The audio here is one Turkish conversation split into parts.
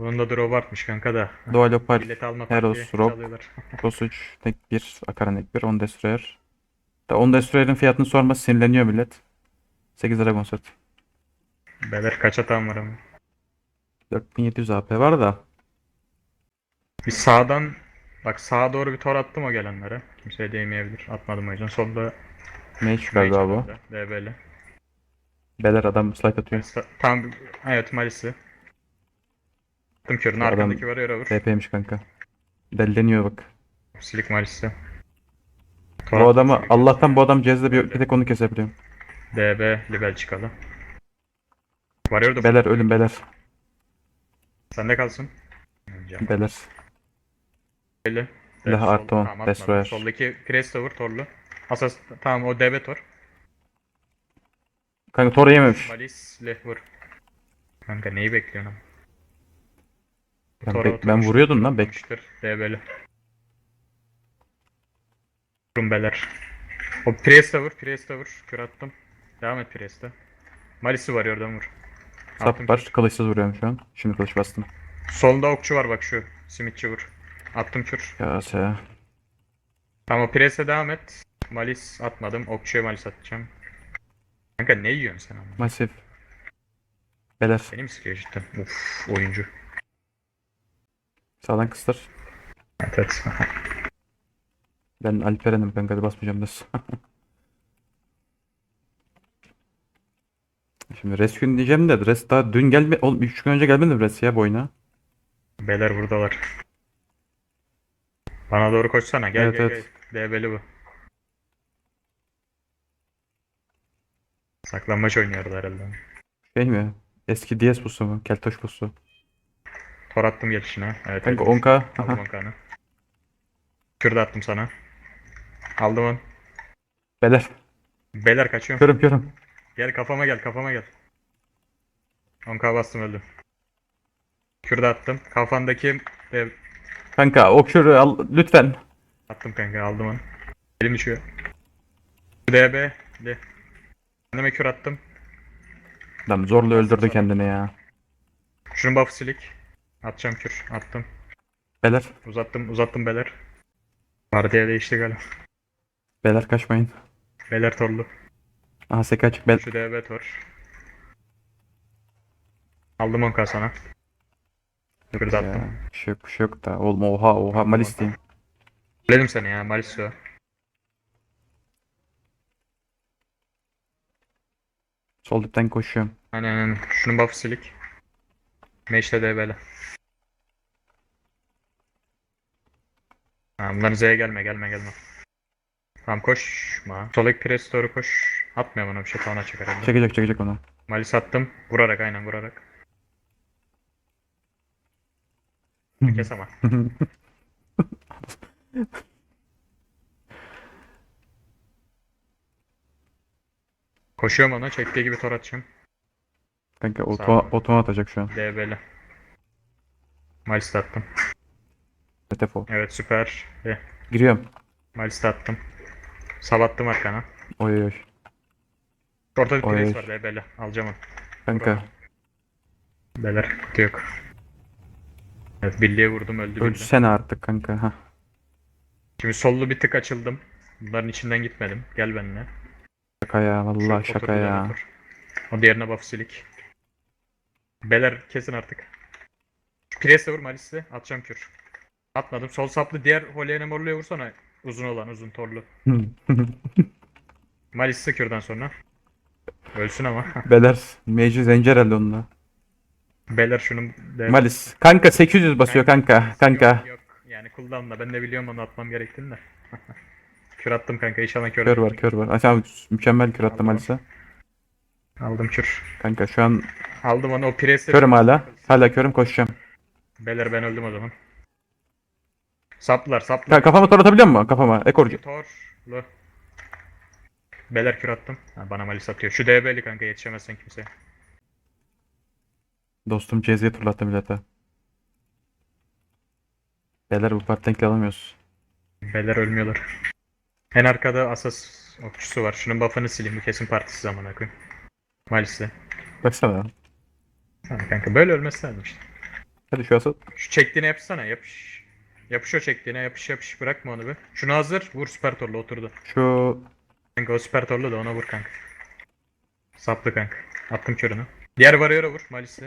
Bunun da drop artmış kanka da. Doğa Leopard, Bilet almak Heros, çalıyorlar. Rosuç, tek 1, Akaran ek 1, 10 Destroyer. Da 10 Destroyer'ın fiyatını sorma sinirleniyor millet. 8 Dragon set. Beler kaç hatam var ama. 4700 AP var da. Bir sağdan bak sağa doğru bir tor attım o gelenlere. Kimseye değmeyebilir. Atmadım o yüzden. Solda Mage galiba bu. DB'li. Beler adam slide atıyor. Tam evet Malis'i. Attım körünü Adam- arkandaki var yere vur. TP'ymiş kanka. Delleniyor bak. Silik Malis'i. Bu adamı Allah'tan bu adam Cez'de bir, bir tek onu kesebiliyor. DB Libel çıkalı. Varıyor da Beler ölüm beler. sende kalsın. Canım. Beler. Belli. Sol- artı on, tamam, atmadım. Destroyer. Soldaki Crest vur Torlu. Asas tamam o DB Tor. Kanka Thor yememiş. Malis'le vur. Kanka neyi bekliyorsun? ama? Ben, bek- ben vuruyordum lan bek. DB'li. Rumbeler. O Priest'e vur, Priest'e vur. Kür attım. Devam et Priest'e. Malis'i var oradan vur. Sap var. Kılıçsız vuruyorum şu an. Şimdi kılıç bastım. Solda okçu var bak şu. Simitçi vur. Attım kür. Ya se. Tamam Priest'e devam et. Malis atmadım. Okçuya Malis atacağım. Kanka ne yiyorsun sen ama? Masif. Beler. Beni mi sıkıyor cidden? Uf oyuncu. Sağdan kıstır. Evet evet. Ben Alperen'im kanka hadi basmayacağım da. Şimdi rescue diyeceğim de res daha dün gelme oğlum 3 gün önce gelmedi mi res ya bu oyuna? Beyler buradalar. Bana doğru koşsana. Gel Evet, gel evet. gel. DB'li bu. Saklanmaç oynuyordu herhalde. Şey mi? Eski DS pusu mu? Keltoş pusu. Tor attım gelişine. Evet. Kanka öldür. 10k. Aldım 10k'nı. Kür de attım sana. Aldım onu. Beler. Beyler kaçıyorum. Körüm körüm. Gel kafama gel kafama gel. 10k bastım öldüm. Kür de attım. Kafandaki dev... Kanka okşuru al lütfen. Attım kanka aldım onu. Elim düşüyor. DB. De. Kendime kür attım. Adam zorla öldürdü kendini ya. Şunun buff'ı silik. Atacağım kür. Attım. Beler. Uzattım. Uzattım beler. Partiye değişti galiba. Beler kaçmayın. Beler torlu. Aha seka açık bel. Şu DB tor. Aldım 10k sana. De attım. Ya, bir şey yok bir şey yok da. Oğlum oha oha malis diyeyim. Dedim seni ya. Malisio. Sol dipten koşuyorum. Aynen aynen. Şunun buff'ı silik. Meşle DB'le. Ha, bunların Z'ye gelme gelme gelme. Tamam koşma. Soldaki press doğru koş. Atmıyor bana bir şey tavana çeker herhalde. Çekecek çekecek onu. Malis attım. Vurarak aynen vurarak. Kes ama. Koşuyorum ona. Çektiği gibi tor atacağım. Kanka Sağ oto, ol. otoma atacak şu an. DB'li. Malis de attım. Defol. Evet süper. Eh, Giriyorum. Malis de attım. Sabattım arkana. Oy oy. Ortada bir Oy. var DB'li. Alacağım onu. Kanka. Beler kutu yok. Evet birliğe vurdum öldü birliğe. Ölsene artık kanka. Hah. Şimdi sollu bir tık açıldım. Bunların içinden gitmedim. Gel benimle. Şaka ya Şu vallahi otur, şaka bir ya. otur. O diğerine buff silik. Beler kesin artık. Şu Priest'e vur Malis'le. Atacağım kür. Atmadım. Sol saplı diğer Holyene morluya vursana. Uzun olan uzun torlu. Malis'le kürden sonra. Ölsün ama. Beler. Mage'i zenci herhalde onunla. Beler şunun de- Malis. Kanka 800 basıyor kanka. Kanka. Yok, yok. Yani cooldown'la ben de biliyorum onu atmam gerektiğini de. kür attım kanka inşallah kör. Kör var kör var. Aşağı mükemmel kür attım Aldım. Malis'e. Aldım kür. Kanka şu an Aldım onu o Priest'e. körüm hala. Hala körüm koşacağım. Beler ben öldüm o zaman. Saplar saplar. Kanka kafama tor atabiliyor musun? Kafama. Ekorcu. Torlu. Beler kür attım. Ha, bana malis atıyor. Şu DB'li kanka yetişemezsen kimseye. Dostum Cezvi'ye turlattı millete. Beyler bu part denkli alamıyoruz. Beler ölmüyorlar. En arkada asas okçusu var. Şunun buff'ını sileyim. Bu kesin partisi zamana koyayım. Malis'le. Baksana. Tamam kanka böyle ölmesi lazım işte. Hadi şu asıl. Şu çektiğine yapışsana yapış. Yapış o çektiğine yapış yapış bırakma onu bir. Şunu hazır vur süper torlu oturdu. Şu Kanka o süper torlu da ona vur kanka. Saplı kanka. Attım körünü. Diğer varıyor'a vur Malis'le.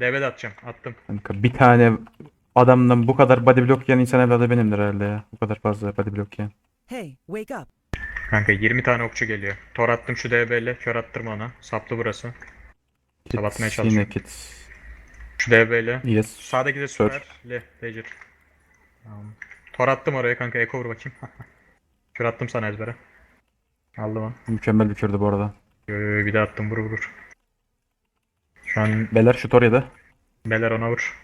DB'de atacağım. Attım. kanka bir tane adamdan bu kadar body block yiyen insan evladı benimdir herhalde ya. Bu kadar fazla body block yiyen. Hey, wake up. Kanka 20 tane okçu geliyor. Tor attım şu DB'yle. Kör attırma ona. Saplı burası. Kapatmaya Yine çalışıyorum. kit. Şu DB'yle. Yes. Sağdaki de süper. Le, Ledger. Tamam. Tor attım oraya kanka. Eko vur bakayım. Kör attım sana ezbere. Aldım onu. Mükemmel bir kürdü bu arada. Yo, yo, yo, bir de attım vur vur. Şu an Beler şu Toria'da. Beler ona vur.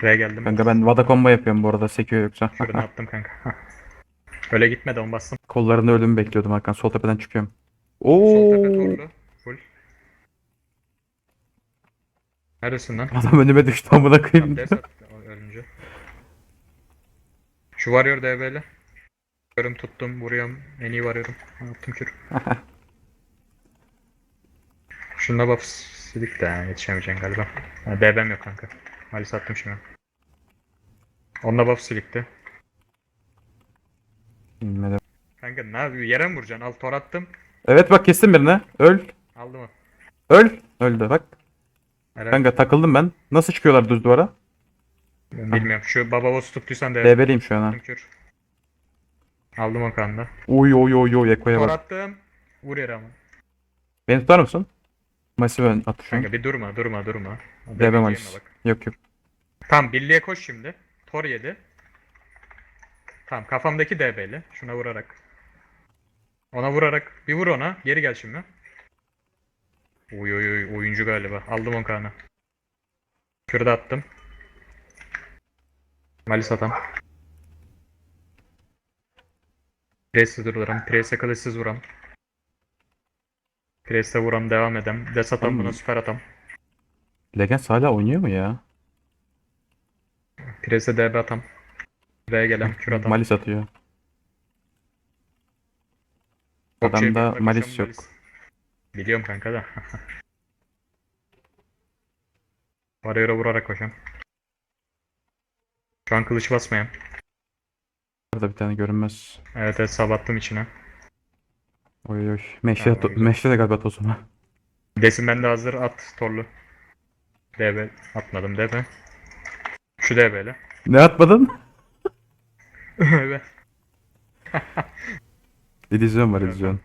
Buraya geldim. Kanka ben Vada combo yapıyorum bu arada sekiyor yoksa. Şuradan attım kanka. Öyle gitme de on bastım. Kollarını ölümü bekliyordum Hakan. Sol tepeden çıkıyorum. Sol tepe Oo. torlu. Full. Neredesin lan? Adam önüme düştü amına koyayım. ders o ölünce. Şu varıyor DB'li. Görüm tuttum, vuruyorum. En iyi varıyorum. Attım kür. Şunda buff silik de yani yetişemeyeceksin galiba. Ha, DB'm yok kanka. Maalesef attım şimdi. Onda buff silikti. Bilmedim. Kanka ne yapıyor? Yere mi vuracaksın? Al tor attım. Evet bak kestim birini. Öl. Aldım o. Öl. Öldü bak. Herhalde. Kanka takıldım ben. Nasıl çıkıyorlar düz duvara? Ben Bilmiyorum. Şu baba boss tuttuysan DB. DB'liyim şu an ha. Attım kür. Aldım o kanda. Uy uy uy uy Eko'ya Tor bak. attım. Vur yere ama. Beni tutar mısın? Masif ön at şu an. Kanka bir durma durma durma. DB Malis. bak. Yok yok. Tamam birliğe koş şimdi. Tor yedi. Tamam kafamdaki DB'li. Şuna vurarak. Ona vurarak. Bir vur ona. Geri gel şimdi. Oy oy oy oyuncu galiba. Aldım 10 kanı. Kürde attım. Malis atam. Pres'e dururum. Pres'e kılıçsız vuram. Pres'e vuram devam edem. Des atam buna süper atam. Legends hala oynuyor mu ya? Pres'e DB atam. Buraya gelen kür atam. Malis atıyor. Şey Adamda yapıyorum, Malis yok. Biliyorum kanka da. Varıyor'a vurarak koşam. Şu an kılıç basmayan. Burada bir tane görünmez. Evet evet sabattım içine. Oy oy. Meşe, güzel. meşe de galiba tozuma. Desin ben de hazır at torlu. DB atmadım DB. Şu DB'li. Ne atmadın? Evet. İllüzyon var Evet. illüzyon.